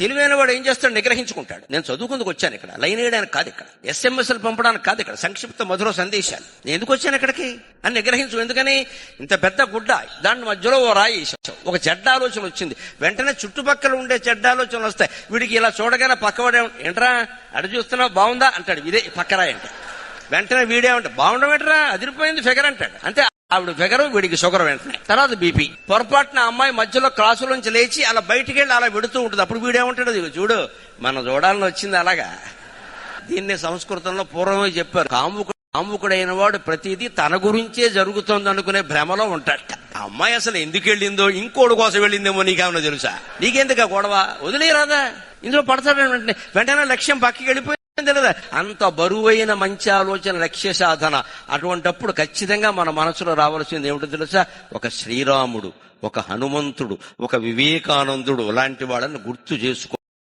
తెలివైన వాడు ఏం చేస్తాడు? నిగ్రహించుకుంటాడు. నేను చదువుకుందుకు వచ్చాను ఇక్కడ. లైన్ వేయడానికి కాదు ఇక్కడ. ఎస్ఎంఎస్లు పంపడానికి కాదు ఇక్కడ. సంక్షిప్త మధుర సందేశాలు. నేను ఎందుకు వచ్చాను ఇక్కడికి? అని నిగ్రహించు. ఎందుకని? ఇంత పెద్ద గుడ్డ. దాని మధ్యలో ఓ రాయి ఒక చెడ్డ ఆలోచన వచ్చింది. వెంటనే చుట్టుపక్కల ఉండే చెడ్డ ఆలోచనలు వస్తాయి. వీడికి ఇలా చూడగానే పక్కవాడే ఏంట్రా? అడు చూస్తున్నావు? బాగుందా? అంటాడు. ఇదే పక్కరాయి అంటే. వెంటనే వీడే ఉంటాడు బాగుండడం అదిరిపోయింది ఫిగర్ అంటాడు. అంతే. ఆవిడ ఫిగర్ వీడికి షుగర్ వెంటనే. తర్వాత బీపీ. పొరపాటున అమ్మాయి మధ్యలో క్లాసులోంచి లేచి అలా బయటికి వెళ్ళి అలా విడుతూ ఉంటుంది. అప్పుడు వీడేమంటాడు చూడు మన చూడాలని వచ్చింది అలాగా. దీన్ని సంస్కృతంలో పూర్వమే చెప్పారు. కాముకుడు కాముకుడైన వాడు ప్రతిదీ తన గురించే జరుగుతుంది అనుకునే భ్రమలో ఉంటాడట. అమ్మాయి అసలు ఎందుకు వెళ్ళిందో ఇంకోడు కోసం వెళ్ళిందేమో నీకేమన్నా తెలుసా? నీకెందుకు గొడవ? వదిలేరాదా ఇందులో పడతాడు వెంటనే వెంటనే లక్ష్యం పక్కకి వెళ్ళిపోయి తెలియదా. అంత బరువైన మంచి ఆలోచన లక్ష్య సాధన అటువంటప్పుడు ఖచ్చితంగా మన మనసులో రావాల్సింది ఏమిటో తెలుసా? ఒక శ్రీరాముడు ఒక హనుమంతుడు ఒక వివేకానందుడు లాంటి వాళ్ళని గుర్తు చేసుకో